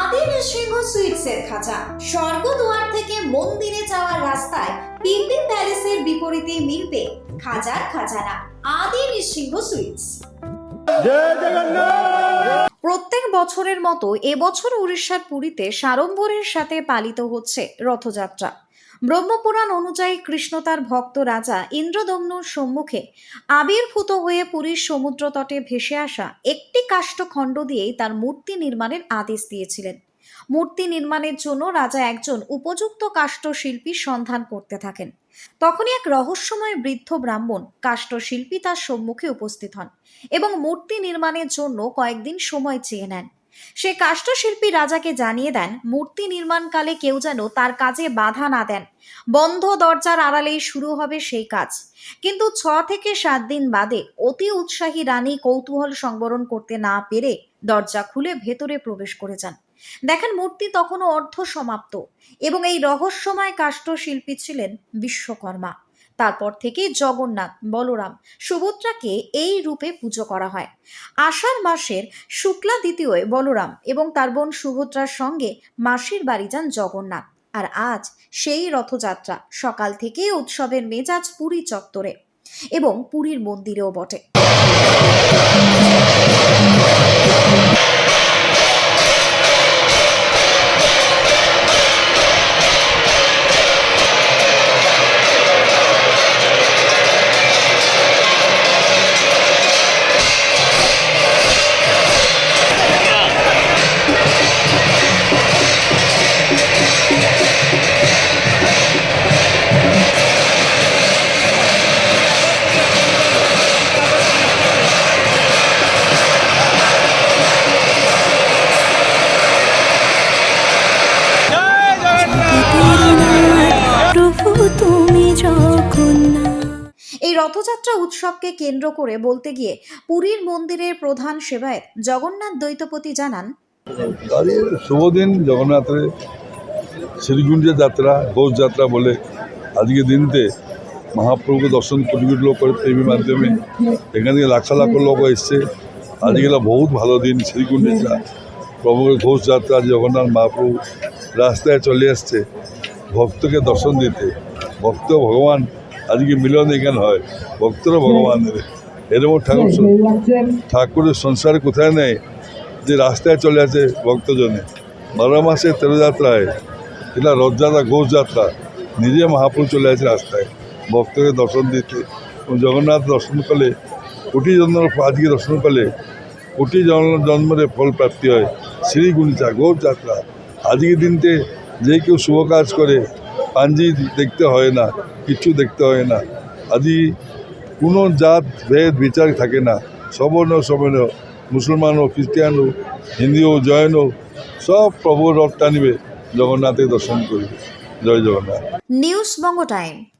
আদি নৃসিংহ সুইটসের খাঁচা। স্বর্গদুয়ার থেকে মন্দিরে যাওয়ার রাস্তায় পিপি প্যালেসের বিপরীতে মিলবে খাজার খাজানা, আদি নৃসিংহ সুইটস। প্রত্যেক বছরের মতো এবছর উড়িষ্যার পুরীতে সাড়ম্বরের সাথে পালিত হচ্ছে রথযাত্রা। ব্রহ্মপুরাণ অনুযায়ী কৃষ্ণ তার ভক্ত রাজা ইন্দ্রদম্নুর সম্মুখে আবির্ভূত হয়ে পুরীর সমুদ্র তটে ভেসে আসা একটি কাষ্ঠখণ্ড দিয়েই তার মূর্তি নির্মাণের আদেশ দিয়েছিলেন। মূর্তি নির্মাণের জন্য রাজা একজন উপযুক্ত কাষ্ঠশিল্পীর সন্ধান করতে থাকেন। তখনই এক রহস্যময় বৃদ্ধ ব্রাহ্মণ কাষ্ঠশিল্পী তার সম্মুখে উপস্থিত হন এবং মূর্তি নির্মাণের জন্য কয়েকদিন সময় চেয়ে নেন। সে কাষ্ঠশিল্পী রাজাকে জানিয়ে দেন, মূর্তি নির্মাণকালে কেউ যেন তার কাজে বাধা না দেন। বন্ধ দরজার আড়ালেই শুরু হবে সেই কাজ। কিন্তু ছ থেকে সাত দিন বাদে অতি উৎসাহী রানী কৌতূহল সংবরণ করতে না পেরে দরজা খুলে ভেতরে প্রবেশ করে যান। দেখেন মূর্তি তখনও অর্ধ সমাপ্ত এবং এই রহস্যময় কাষ্ঠশিল্পী ছিলেন বিশ্বকর্মা। তারপর থেকে জগন্নাথ, বলরাম, সুভদ্রাকে এই রূপে পুজো করা হয়। আষাঢ় মাসের শুক্লা দ্বিতীয় বলরাম এবং তার বোন সুভদ্রার সঙ্গে মাসির বাড়ি যান জগন্নাথ। আর আজ সেই রথযাত্রা সকাল থেকে উৎসবের মেজাজ পুরী চত্বরে এবং পুরীর মন্দিরেও বটে। রথযাত্রা উৎসবকে কেন্দ্র করে বলতে গিয়ে পুরীর মন্দিরের প্রধান সেবায়ত জগন্নাথ দ্বৈতপতি জানান আজ এই শুভ দিন জগন্নাথের শ্রীগুঞ্জ যাত্রা, ঘোষ যাত্রা বলে আজকে দিনতে মহাপ্রভুকে দর্শন কোটি কোটি লোক করে প্রেমীর মাধ্যমে। এখান থেকে লাখ লাখ লোক এসছে। আজকে বহুত ভালো দিন শ্রীগুঞ্জা প্রভুর ঘোষ যাত্রা, জগন্নাথ মহাপ্রভু রাস্তায় চলে আসছে ভক্তকে দর্শন দিতে। ভক্ত ভগবান আজকে মিলন এখানে হয়। ভক্তরা ভগবানের। এরকম ঠাকুর ঠাকুরের সংসার কোথায় নেই? যে রাস্তায় চলে আছে ভক্তজনে। বারো মাসে তেরো যাত্রায়। এটা রথযাত্রা, ঘোষ যাত্রা। নিজে মহাপ্রভু চলে আছে রাস্তায়। ভক্তকে দর্শন দিতে। জগন্নাথ দর্শন করলে কোটি জন্ম আজকে দর্শন করলে কোটি জন্ম জন্মের ফল প্রাপ্তি হয়। শ্রী গুণিচা, ঘোষ যাত্রা। আজকের দিনতে যে কেউ শুভ কাজ করে পাঞ্জি দেখতে হয় না কিছু দেখতে হয় না। আজি কোনো জাত, ভেদ, বিচার থাকে না। সবর্ণ সবর্ণ, মুসলমান হোক, খ্রিস্টান হোক, হিন্দি হোক, জৈন হোক, সব প্রভুর রথ টানিবে জগন্নাথের দর্শন করবে। জয় জগন্নাথ। News Banga time.